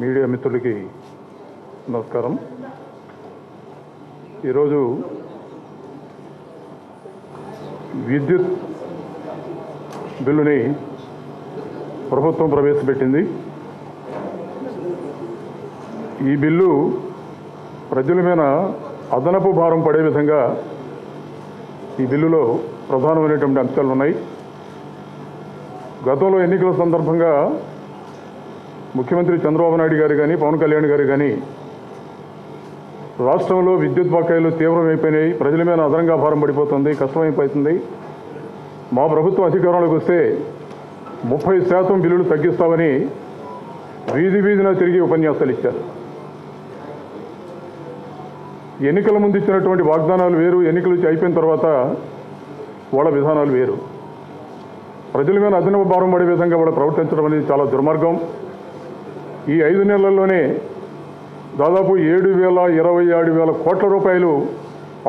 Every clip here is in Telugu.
మీడియా మిత్రులకి నమస్కారం. ఈరోజు విద్యుత్ బిల్లుని ప్రభుత్వం ప్రవేశపెట్టింది. ఈ బిల్లు ప్రజల మీద అదనపు భారం పడే విధంగా ఈ బిల్లులో ప్రధానమైనటువంటి అంశాలు ఉన్నాయి గతంలో ఎన్నికల సందర్భంగా ముఖ్యమంత్రి చంద్రబాబు నాయుడు గారు కానీ పవన్ కళ్యాణ్ గారు కానీ రాష్ట్రంలో విద్యుత్ బకాయిలు తీవ్రమైపోయినాయి ప్రజల మీద అదనంగా భారం పడిపోతుంది కష్టమైపోతుంది. మా ప్రభుత్వం అధికారంలోకి వస్తే ముప్పై శాతం బిల్లులు తగ్గిస్తామని వీధి వీధిన తిరిగి ఉపన్యాసాలు ఇచ్చారు. ఎన్నికల ముందు ఇచ్చినటువంటి వాగ్దానాలు వేరు ఎన్నికలు అయిపోయిన తర్వాత వాళ్ళ విధానాలు వేరు. ప్రజల మీద అదనపు భారం పడే విధంగా వాళ్ళు ప్రవర్తించడం అనేది చాలా దుర్మార్గం. ఈ ఐదు నెలల్లోనే దాదాపు ఏడు వేల ఇరవై ఏడు వేల కోట్ల రూపాయలు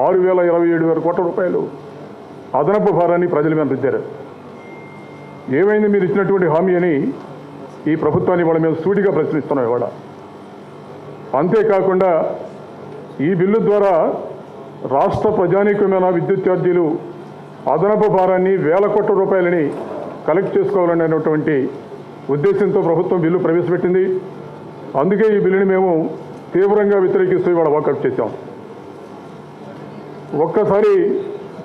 ఆరు వేల ఇరవై ఏడు వేల కోట్ల రూపాయలు అదనపు భారాన్ని ప్రజల మీద రుద్దారు. ఏమైంది మీరు ఇచ్చినటువంటి హామీ అని ఈ ప్రభుత్వాన్ని వాళ్ళ మీద సూటిగా ప్రశ్నిస్తున్నాం ఇవాళ. అంతేకాకుండా ఈ బిల్లు ద్వారా రాష్ట్ర ప్రజానీకమైన విద్యుత్ ఛార్జీలు అదనపు భారాన్ని వేల కోట్ల రూపాయలని కలెక్ట్ చేసుకోవాలనేటువంటి ఉద్దేశంతో ప్రభుత్వం బిల్లు ప్రవేశపెట్టింది. అందుకే ఈ బిల్లుని మేము తీవ్రంగా వ్యతిరేకిస్తూ ఇవాళ వాకౌట్ చేశాం. ఒక్కసారి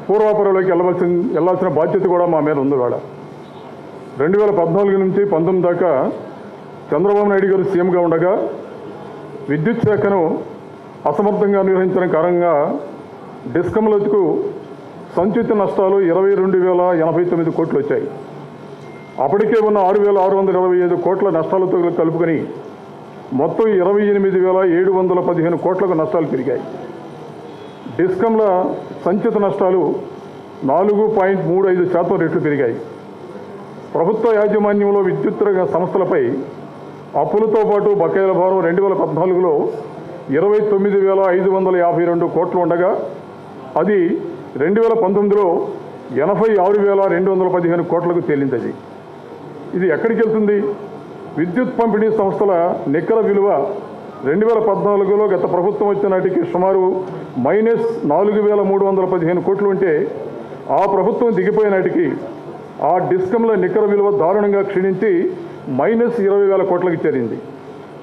పూర్వాపరంలోకి వెళ్ళవలసిన వెళ్ళాల్సిన బాధ్యత కూడా మా మీద ఉంది ఇవాళ. రెండు వేల పద్నాలుగు నుంచి పంతొమ్మిది దాకా చంద్రబాబు నాయుడు గారు సీఎంగా ఉండగా విద్యుత్ శాఖను అసమర్థంగా నిర్వహించడం కారణంగా డిస్కమ్లకు సంచిత నష్టాలు ఇరవై రెండు వేల ఎనభై తొమ్మిది కోట్లు వచ్చాయి. అప్పటికే ఉన్న ఆరు వేల ఆరు వందల ఇరవై ఐదు కోట్ల నష్టాలతో కలుపుకొని మొత్తం ఇరవై ఎనిమిది వేల ఏడు వందల పదిహేను కోట్లకు నష్టాలు పెరిగాయి. డిస్కంల సంచిత నష్టాలు నాలుగు పాయింట్ మూడు ఐదు శాతం రెట్లు పెరిగాయి. ప్రభుత్వ యాజమాన్యంలో విద్యుత్ రంగ సంస్థలపై అప్పులతో పాటు బకాయిల భారం రెండు వేల పద్నాలుగులో ఇరవై తొమ్మిది వేల ఐదు వందల యాభై రెండు కోట్లు ఉండగా అది రెండు వేల పంతొమ్మిదిలో ఎనభై ఆరు వేల రెండు వందల పదిహేను కోట్లకు తేలింది అది ఇది ఎక్కడికి వెళ్తుంది? విద్యుత్ పంపిణీ సంస్థల నికర విలువ రెండు వేల పద్నాలుగులో గత ప్రభుత్వం వచ్చిన నాటికి సుమారు మైనస్ నాలుగు వేల మూడు వందల పదిహేను కోట్లు ఉంటే ఆ ప్రభుత్వం దిగిపోయినాటికి ఆ డిస్కంల నికర విలువ దారుణంగా క్షీణించి మైనస్ ఇరవై వేల కోట్లకు చేరింది.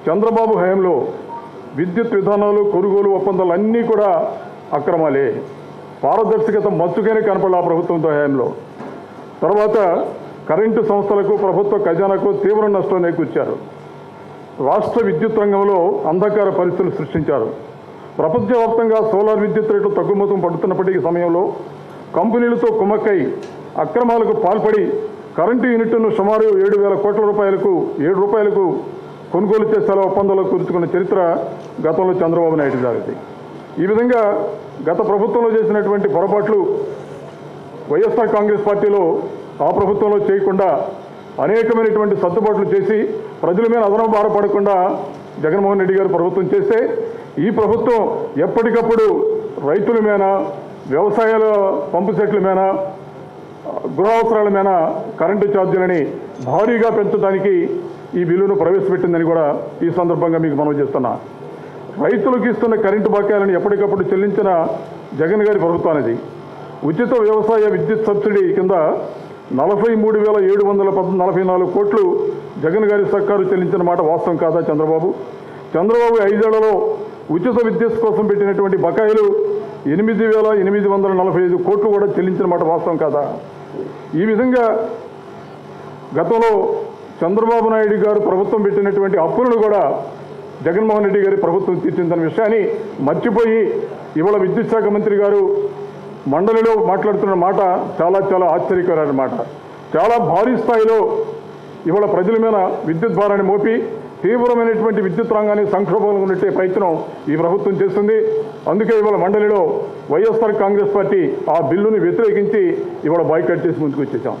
చంద్రబాబు హయాంలో విద్యుత్ విధానాలు కొనుగోలు ఒప్పందాలు అన్నీ కూడా అక్రమాలే. పారదర్శకత మచ్చుగానే కనపడాలి ఆ ప్రభుత్వంతో హయాంలో. తర్వాత కరెంటు సంస్థలకు ప్రభుత్వ ఖజానాకు తీవ్ర నష్టం నేకూర్చారు. రాష్ట్ర విద్యుత్ రంగంలో అంధకార పరిస్థితులు సృష్టించారు. ప్రపంచవ్యాప్తంగా సోలార్ విద్యుత్ రేట్లు తగ్గుముఖం పడుతున్నప్పటికీ సమయంలో కంపెనీలతో కుమ్మక్కై అక్రమాలకు పాల్పడి కరెంటు యూనిట్ను సుమారు ఏడు వేల కోట్ల రూపాయలకు ఏడు రూపాయలకు కొనుగోలు చేసేలా ఒప్పందంలో కుదుర్చుకున్న చరిత్ర గతంలో చంద్రబాబు నాయుడు గారిది. ఈ విధంగా గత ప్రభుత్వంలో చేసినటువంటి పొరపాట్లు వైఎస్ఆర్ కాంగ్రెస్ పార్టీలో ఆ ప్రభుత్వంలో చేయకుండా అనేకమైనటువంటి సర్దుబాట్లు చేసి ప్రజల మీద అదనం బారపడకుండా జగన్మోహన్ రెడ్డి గారు ప్రభుత్వం చేస్తే ఈ ప్రభుత్వం ఎప్పటికప్పుడు రైతుల మీద వ్యవసాయాల పంపు సెట్ల మీద గృహ అవసరాల మీద కరెంటు ఛార్జీలని భారీగా పెంచడానికి ఈ బిల్లును ప్రవేశపెట్టిందని కూడా ఈ సందర్భంగా మీకు మనవి చేస్తున్నా. రైతులకు ఇస్తున్న కరెంటు బకాయిలను ఎప్పటికప్పుడు చెల్లించిన జగన్ గారి ప్రభుత్వానిది. ఉచిత వ్యవసాయ విద్యుత్ సబ్సిడీ కింద నలభై మూడు వేల ఏడు వందల పద్ నలభై నాలుగు కోట్లు జగన్ గారి సర్కారు చెల్లించిన మాట వాస్తవం కాదా చంద్రబాబు? చంద్రబాబు ఐదేళ్ళలో ఉచిత విద్యుత్ కోసం పెట్టినటువంటి బకాయిలు ఎనిమిది వేల ఎనిమిది వందల నలభై ఐదు కోట్లు కూడా చెల్లించిన మాట వాస్తవం కాదా? ఈ విధంగా గతంలో చంద్రబాబు నాయుడు గారు ప్రభుత్వం పెట్టినటువంటి అప్పులను కూడా జగన్మోహన్ రెడ్డి గారి ప్రభుత్వం తీర్చిందన్న విషయాన్ని మర్చిపోయి ఇవాళ విద్యుత్ శాఖ మంత్రి గారు మండలిలో మాట్లాడుతున్న మాట చాలా చాలా ఆశ్చర్యకరమైన మాట చాలా భారీ స్థాయిలో ఇవాళ ప్రజల మీద విద్యుత్ భారాన్ని మోపి తీవ్రమైనటువంటి విద్యుత్ రంగాన్ని సంక్షోభంలో ఉన్నట్టే ప్రయత్నం ఈ ప్రభుత్వం చేస్తుంది. అందుకే ఇవాళ మండలిలో వైఎస్ఆర్ కాంగ్రెస్ పార్టీ ఆ బిల్లుని వ్యతిరేకించి ఇవాళ బాయ్కట్ చేసి ముందుకు వచ్చేసాం